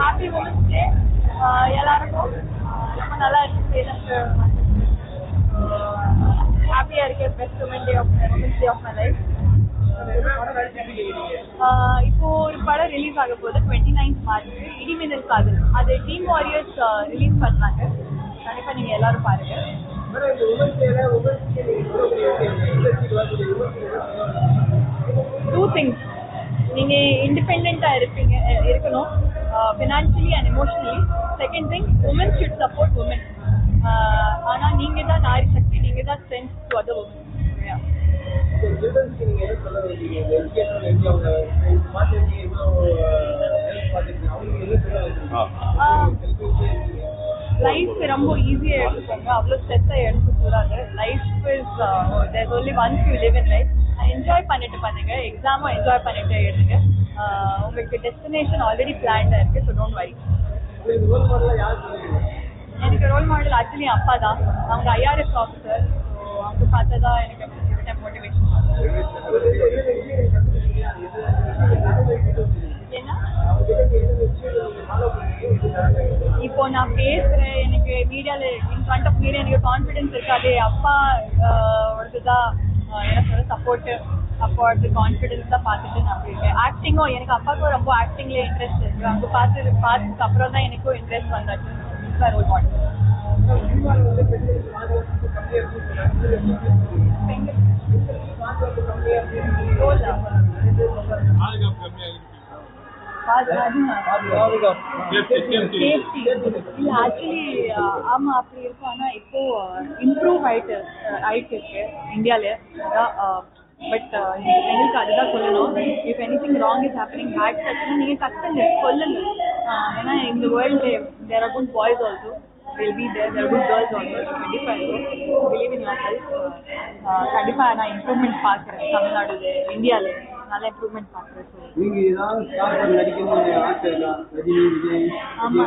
Happy women's day எல்லாருக்கும் uh, ரொம்ப நல்லா இருக்கு. எனக்கு ஹாப்பியாக இருக்கு best woman day of women's day of my life இப்போ ஒரு படம் ரிலீஸ் ஆக போகுது. டுவெண்ட்டி நைன்த் மார்ச் இடிமின்னல் காதல். அது டீம் வாரியர்ஸ் ரிலீஸ் பண்ணாங்க கண்டிப்பா நீங்க எல்லாரும் பாருங்க. டூ திங்ஸ் நீங்க இண்டிபெண்டா இருப்பீங்க இருக்கணும். Financially and emotionally second thing woman should support woman ஆனா நீங்க தான் நாரி சக்தி நீங்க தான் strength to other woman life ரொம்ப ஈஸியாக எடுத்துக்கோங்க. அவ்வளோ ஸ்ட்ரெஸ்ஸாக எடுத்துக்கூடாது life is there only once you live in life enjoy பண்ணிட்டு பண்ணுங்க. எக்ஸாமும் என்ஜாய் பண்ணிட்டு Uh, உங்களுக்கு டெஸ்டினேஷன் ஆல்ரெடி பிளான்ல இருக்குது ஸோ டோன்ட் வரி எனக்கு ரோல் மாடல் ஆக்சுவலி அப்பா தான். அவங்க ஐஆர்எஸ் ஆஃபீஸர் ஸோ அவங்க பார்த்ததா எனக்கு மோட்டிவேஷன் ஏன்னா? இப்போ நான் பேசுறேன் எனக்கு மீடியால இன் ஃப்ரண்ட் ஆஃப் மீடியா எனக்கு கான்ஃபிடன்ஸ் இருக்காது. அப்பா ஒருது தான் எனக்கு சப்போர்ட் அப்பாவோட கான்ஃபிடன்ஸ் தான் பார்த்துட்டு நான் போயிருக்கேன். ஆக்டிங்கும் எனக்கு அப்பாவுக்கும் ரொம்ப ஆக்டிங்ல இன்ட்ரெஸ்ட் இருக்கு. அங்கே பார்த்து பார்த்ததுக்கு அப்புறம் தான் எனக்கும் இன்ட்ரெஸ்ட் வந்தாச்சு. ரோல் மாடல் இல்ல ஆக்சுவலி ஆமா அப்படி இருக்கும். ஆனா இப்போ இம்ப்ரூவ் ஆயிட்டு ஆயிட்டு இருக்கு. இந்தியால. பட் uh, எங்களுக்கு அதுதான் சொல்லணும். If anything wrong is happening bad டச்னா நீங்கள் கத்துங்க சொல்லுங்க. ஏன்னா இந்த world there are good boys also will be there there good girls also கண்டிப்பா பிலீவ் இன் யோர் செல்ஃப் கண்டிப்பாக நான் இம்ப்ரூவ்மெண்ட் பார்க்குறேன் தமிழ்நாடு இந்தியாவில் நல்ல இம்ப்ரூவ்மெண்ட் பார்க்குறேன் ஸோ நீங்க ஏதாவது ஸ்டார் நடிக்கணும்னு ஆசை இருக்கா? ரஜினி விஜய் ஆமா.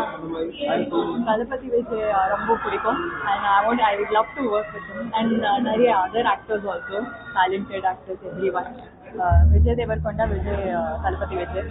தளபதி விஜய் ரொம்ப பிடிக்கும். And I want I would love to work with and நிறைய other actors also talented actors every one Vijay Deverakonda Vijay uh, Thalapathy Vijay.